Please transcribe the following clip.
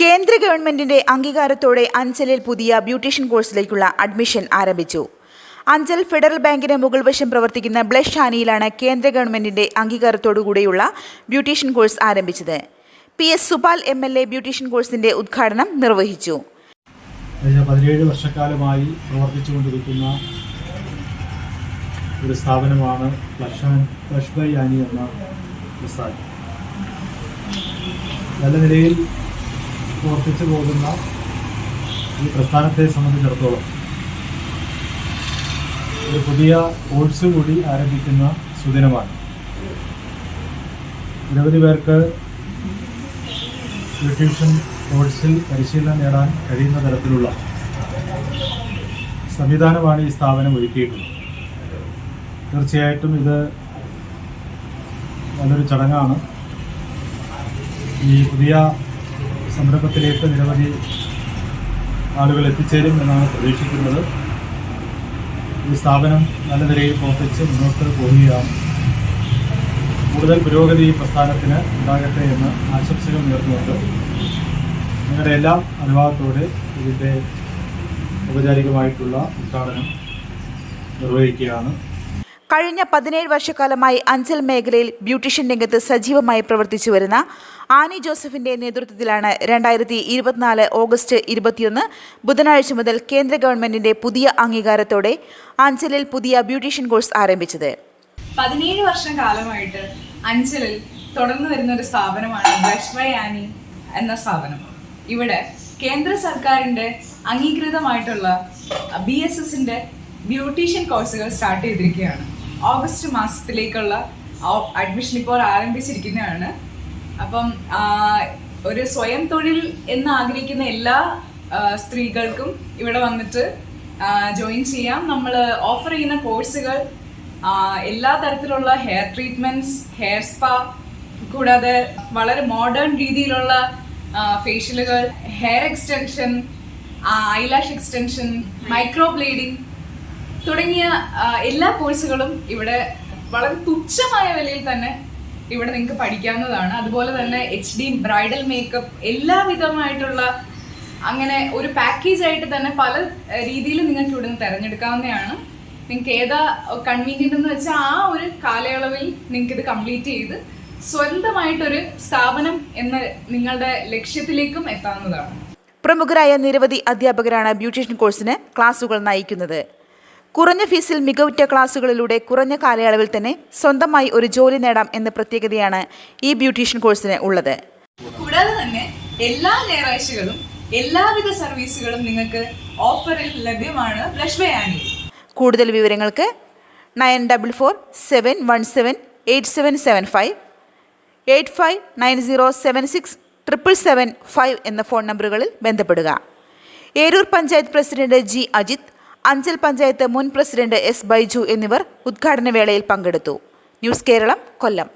കേന്ദ്ര ഗവൺമെന്റിന്റെ അംഗീകാരത്തോടെ അഞ്ചലിൽ പുതിയ ബ്യൂട്ടീഷ്യൻ കോഴ്സിലേക്കുള്ള അഡ്മിഷൻ ആരംഭിച്ചു. അഞ്ചൽ ഫെഡറൽ ബാങ്കിന് മുകൾ വശം പ്രവർത്തിക്കുന്ന ബ്ലഷ് ഷാനിയിലാണ് കേന്ദ്ര ഗവൺമെന്റിന്റെ അംഗീകാരത്തോടുകൂടിയുള്ള ബ്യൂട്ടീഷ്യൻ കോഴ്സ് ആരംഭിച്ചത്. P S Supal M L A beautician കോഴ്സിന്റെ ഉദ്ഘാടനം നിർവഹിച്ചു. കഴിഞ്ഞ പതിനേഴ് വർഷക്കാലമായി പ്രവർത്തിച്ചുകൊണ്ടിരിക്കുന്ന ഒരു സ്ഥാപനമാണ് എന്ന നല്ല നിലയിൽ പ്രവർത്തിച്ചു പോകുന്ന ഈ പ്രസ്ഥാനത്തെ സംബന്ധിച്ചിടത്തോളം ഒരു പുതിയ കോഴ്സ് കൂടി ആരംഭിക്കുന്ന സുദിനമാണ്. നിരവധി പേർക്ക് ബ്യൂട്ടീഷ്യൻ കോഴ്സിൽ പരിശീലനം നേടാൻ കഴിയുന്ന തരത്തിലുള്ള സംവിധാനമാണ് ഈ സ്ഥാപനം ഒരുക്കിയിട്ടുള്ളത്. തീർച്ചയായിട്ടും ഇത് നല്ലൊരു ചടങ്ങാണ്. ഈ പുതിയ സംരംഭത്തിലേക്ക് നിരവധി ആളുകൾ എത്തിച്ചേരും എന്നാണ് പ്രതീക്ഷിക്കുന്നത്. ഈ സ്ഥാപനം നല്ല നിലയിൽ പ്രവർത്തിച്ച് മുന്നോട്ട് പോവുകയാണ്. കൂടുതൽ പുരോഗതി ഈ പ്രസ്ഥാനത്തിന് ഉണ്ടാകട്ടെ എന്ന് ആശംസകൾ നേർന്നുകൊണ്ട് നിങ്ങളുടെ എല്ലാം അനുവാദത്തോടെ ഇതിന്റെ ഔപചാരികമായിട്ടുള്ള ഉദ്ഘാടനം നിർവഹിക്കുകയാണ്. കഴിഞ്ഞ പതിനേഴ് വർഷക്കാലമായി അഞ്ചൽ മേഖലയിൽ ബ്യൂട്ടീഷ്യൻ രംഗത്ത് സജീവമായി പ്രവർത്തിച്ചു വരുന്ന ആനി ജോസഫിന്റെ നേതൃത്വത്തിലാണ് രണ്ടായിരത്തി ഇരുപത്തിനാല് ഓഗസ്റ്റ് ഇരുപത്തിയൊന്ന് ബുധനാഴ്ച മുതൽ കേന്ദ്ര ഗവൺമെന്റിന്റെ പുതിയ അംഗീകാരത്തോടെ അഞ്ചലിൽ പുതിയ ബ്യൂട്ടീഷ്യൻ കോഴ്സ് ആരംഭിച്ചത്. പതിനേഴ് വർഷം കാലമായിട്ട് അഞ്ചലിൽ തുടർന്നു വരുന്ന ഒരു സ്ഥാപനമാണ് ബ്രഷ് ബൈ ആനി എന്ന സ്ഥാപനം. ഇവിടെ കേന്ദ്ര സർക്കാരിന്റെ അംഗീകൃതമായിട്ടുള്ള ബി എസ് എസിന്റെ ബ്യൂട്ടീഷ്യൻ കോഴ്സുകൾ സ്റ്റാർട്ട് ചെയ്തിരിക്കുകയാണ്. ഓഗസ്റ്റ് മാസത്തിലേക്കുള്ള അഡ്മിഷൻ ഇപ്പോൾ ആരംഭിച്ചിരിക്കുന്നതാണ്. അപ്പം ഒരു സ്വയം തൊഴിൽ എന്ന് ആഗ്രഹിക്കുന്ന എല്ലാ സ്ത്രീകൾക്കും ഇവിടെ വന്നിട്ട് ജോയിൻ ചെയ്യാം. നമ്മൾ ഓഫർ ചെയ്യുന്ന കോഴ്സുകൾ എല്ലാ തരത്തിലുള്ള ഹെയർ ട്രീറ്റ്മെന്റ്സ് ഹെയർ സ്പാ കൂടാതെ വളരെ മോഡേൺ രീതിയിലുള്ള ഫേഷ്യലുകൾ hair extension eyelash extension microblading തുടങ്ങിയ എല്ലാ കോഴ്സുകളും ഇവിടെ വളരെ തുച്ഛമായ വിലയിൽ തന്നെ ഇവിടെ നിങ്ങൾക്ക് പഠിക്കാവുന്നതാണ്. അതുപോലെ തന്നെ എച്ച് ഡി ബ്രൈഡൽ മേക്കപ്പ് എല്ലാവിധമായിട്ടുള്ള അങ്ങനെ ഒരു പാക്കേജ് ആയിട്ട് തന്നെ പല രീതിയിൽ നിങ്ങൾക്ക് ഇവിടെ നിന്ന് തിരഞ്ഞെടുക്കാവുന്നതാണ്. നിങ്ങൾക്ക് ഏതാ കൺവീനിയന്റ് എന്ന് വെച്ചാൽ ആ ഒരു കാലയളവിൽ നിങ്ങൾക്ക് ഇത് കംപ്ലീറ്റ് ചെയ്ത് സ്വന്തമായിട്ടൊരു സ്ഥാപനം എന്ന നിങ്ങളുടെ ലക്ഷ്യത്തിലേക്കും എത്താവുന്നതാണ്. പ്രമുഖരായ നിരവധി അധ്യാപകരാണ് ബ്യൂട്ടീഷ്യൻ കോഴ്സിന് ക്ലാസുകൾ നയിക്കുന്നത്. കുറഞ്ഞ ഫീസിൽ മികവുറ്റ ക്ലാസുകളിലൂടെ കുറഞ്ഞ കാലയളവിൽ തന്നെ സ്വന്തമായി ഒരു ജോലി നേടാം എന്ന പ്രത്യേകതയാണ് ഈ ബ്യൂട്ടീഷ്യൻ കോഴ്സിന് ഉള്ളത്. കൂടാതെ തന്നെ എല്ലാ ഞായറാഴ്ചകളും എല്ലാവിധ സർവീസുകളും നിങ്ങൾക്ക് ഓഫറിൽ ലഭ്യമാണ് ബ്ലഷ് കൂടുതൽ വിവരങ്ങൾക്ക് nine double four seven one seven eight seven seven five eight five nine zero seven six triple seven five എന്ന ഫോൺ നമ്പറുകളിൽ ബന്ധപ്പെടുക. ഏരൂർ പഞ്ചായത്ത് പ്രസിഡന്റ് ജി അജിത് അഞ്ചൽ പഞ്ചായത്ത് മുൻ പ്രസിഡന്റ് എസ് ബൈജു എന്നിവർ ഉദ്ഘാടന വേളയിൽ പങ്കെടുത്തു. ന്യൂസ് കേരളം കൊല്ലം.